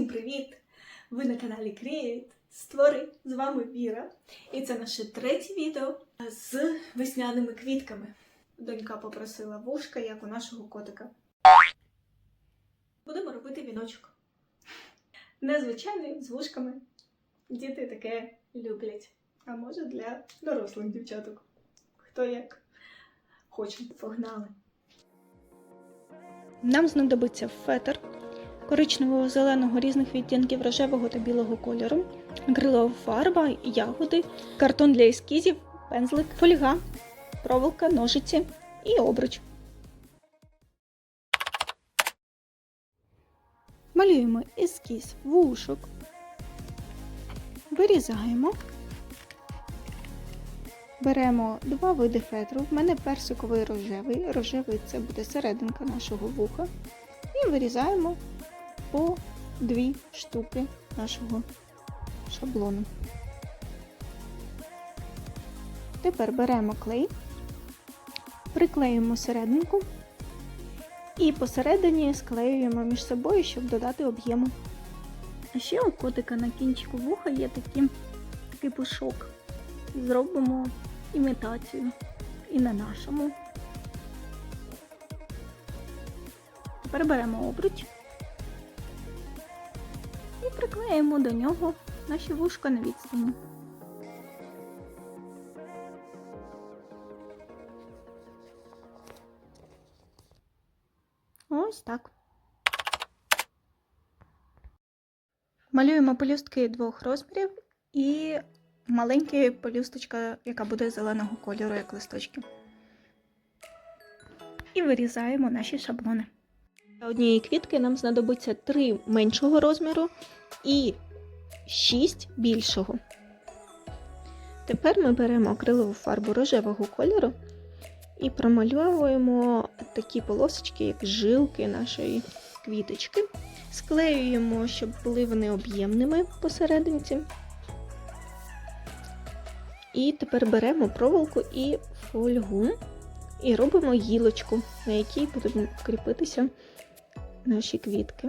Всім привіт! Ви на каналі Create. Створи з вами Віра. І це наше третє відео з весняними квітками. Донька попросила вушка, як у нашого котика. Будемо робити віночок. Незвичайний з вушками. Діти таке люблять. А може для дорослих дівчаток. Хто як хоче. Погнали! Нам знадобиться фетр коричневого, зеленого, різних відтінків рожевого та білого кольору, акрилова фарба, ягоди, картон для ескізів, пензлик, фольга, проволока, ножиці і обруч. Малюємо ескіз вушок, вирізаємо. Беремо два види фетру. В мене персиковий рожевий. Рожевий це буде серединка нашого вуха. І вирізаємо по дві штуки нашого шаблону. Тепер беремо клей, приклеюємо серединку і посередині склеюємо між собою, щоб додати об'єму. А ще у котика на кінчику вуха є такий, такий пушок. Зробимо імітацію і на нашому. Тепер беремо обруч приклеїмо до нього наші вушка на відстані. Ось так. Малюємо пелюстки двох розмірів і маленька пелюсточка, яка буде зеленого кольору, як листочки. І вирізаємо наші шаблони. Для однієї квітки нам знадобиться 3 меншого розміру і 6 більшого. Тепер ми беремо акрилову фарбу рожевого кольору і промальовуємо такі полосочки, як жилки нашої квіточки. Склеюємо, щоб були вони об'ємними посерединці. І тепер беремо проволоку і фольгу і робимо гілочку, на якій будуть кріпитися наші квітки.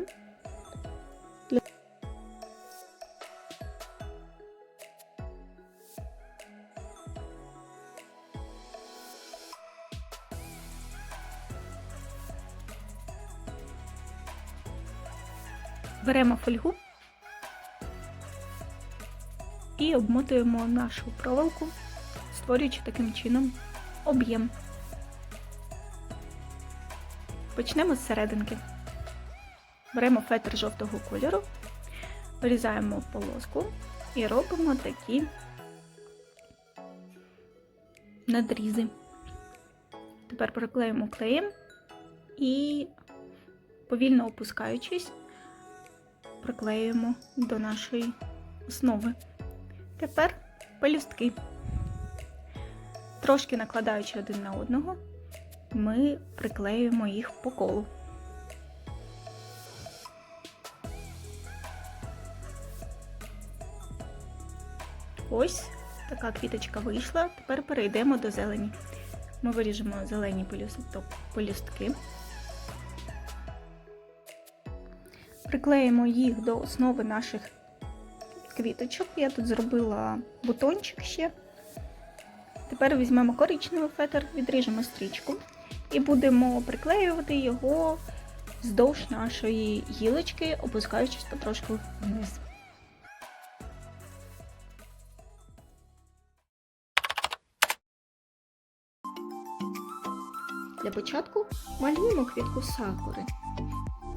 Беремо фольгу і обмотуємо нашу проволоку, створюючи таким чином об'єм. Почнемо з серединки. Беремо фетр жовтого кольору, вирізаємо полоску і робимо такі надрізи. Тепер приклеїмо клеєм і, повільно опускаючись, приклеюємо до нашої основи. Тепер пелюстки. Трошки накладаючи один на одного, ми приклеюємо їх по колу. Ось така квіточка вийшла. Тепер перейдемо до зелені. Ми виріжемо зелені пелюстки. Приклеїмо їх до основи наших квіточок. Я тут зробила бутончик ще. Тепер візьмемо коричневий фетр, відріжемо стрічку і будемо приклеювати його вздовж нашої гілочки, опускаючись потрошку вниз. Для початку малюємо квітку сакури.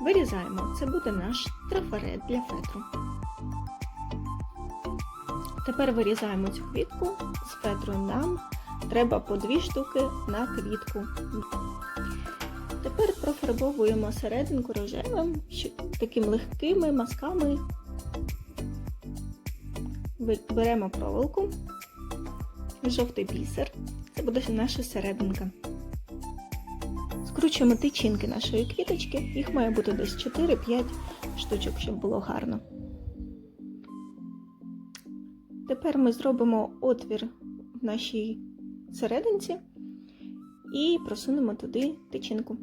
Вирізаємо, це буде наш трафарет для фетру. Тепер вирізаємо цю квітку з фетру нам треба по дві штуки на квітку. Тепер профарбовуємо серединку рожевим, такими легкими мазками. Беремо проволоку, жовтий бісер, це буде наша серединка. Скручуємо тичинки нашої квіточки, їх має бути десь 4-5 штучок, щоб було гарно. Тепер ми зробимо отвір в нашій серединці і просунемо туди тичинку.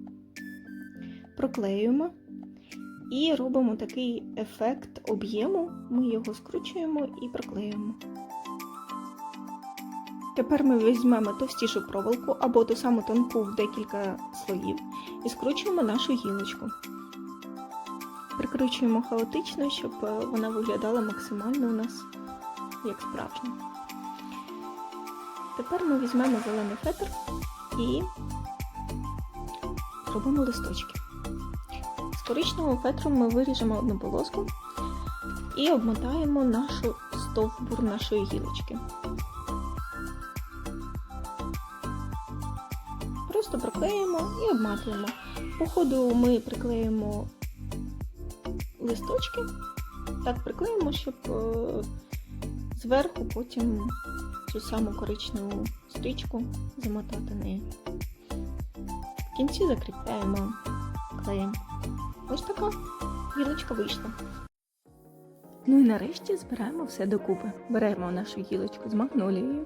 Проклеюємо І робимо такий ефект об'єму. Ми його скручуємо і приклеюємо. Тепер ми візьмемо товстішу проволоку або ту саму тонку в декілька слоїв і скручуємо нашу гілочку. Прикручуємо хаотично, щоб е, вона виглядала максимально у нас як справжня. Тепер ми візьмемо зелений фетр і зробимо листочки. З коричневим фетром ми виріжемо одну полоску і обмотаємо нашу стовбур нашої гілочки. Приклеїмо і обматуємо. По ходу ми приклеїмо листочки, так приклеїмо, щоб е, зверху потім цю саму коричневу стрічку замотати нею. В кінці закріпляємо клеєм. Ось така гілочка вийшла. Ну і нарешті збираємо все докупи. Беремо нашу гілочку з магнолією.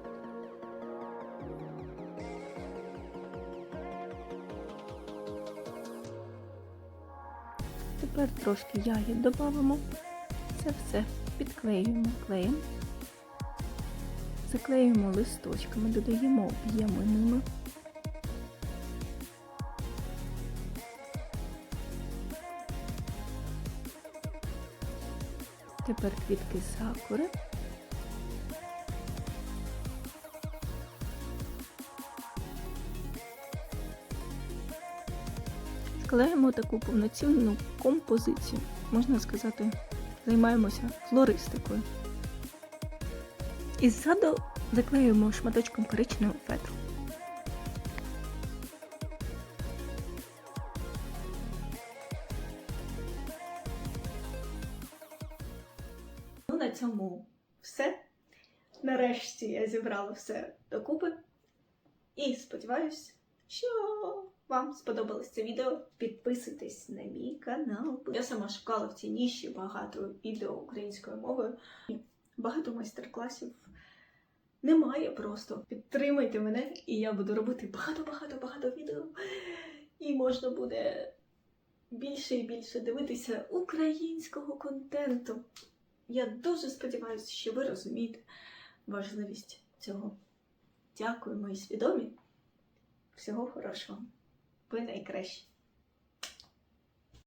Тепер трошки ягід додамо. Це все підклеюємо клеєм. Заклеюємо листочками, додаємо об'єми ними. Тепер квітки сакури. Склеїмо таку повноцінну композицію. Можна сказати, займаємося флористикою. І ззаду заклеюємо шматочком коричневого фетру. Ну, на цьому все. Нарешті я зібрала все докупи. І сподіваюсь, що вам сподобалось це відео. Підписуйтесь на мій канал. Я сама шукала в цій ніші багато відео українською мовою. Багато майстер-класів немає просто. Підтримайте мене, і я буду робити багато-багато-багато відео. І можна буде більше і більше дивитися українського контенту. Я дуже сподіваюся, що ви розумієте важливість цього. Дякую, мої свідомі. Всього хорошого. Ви найкращі.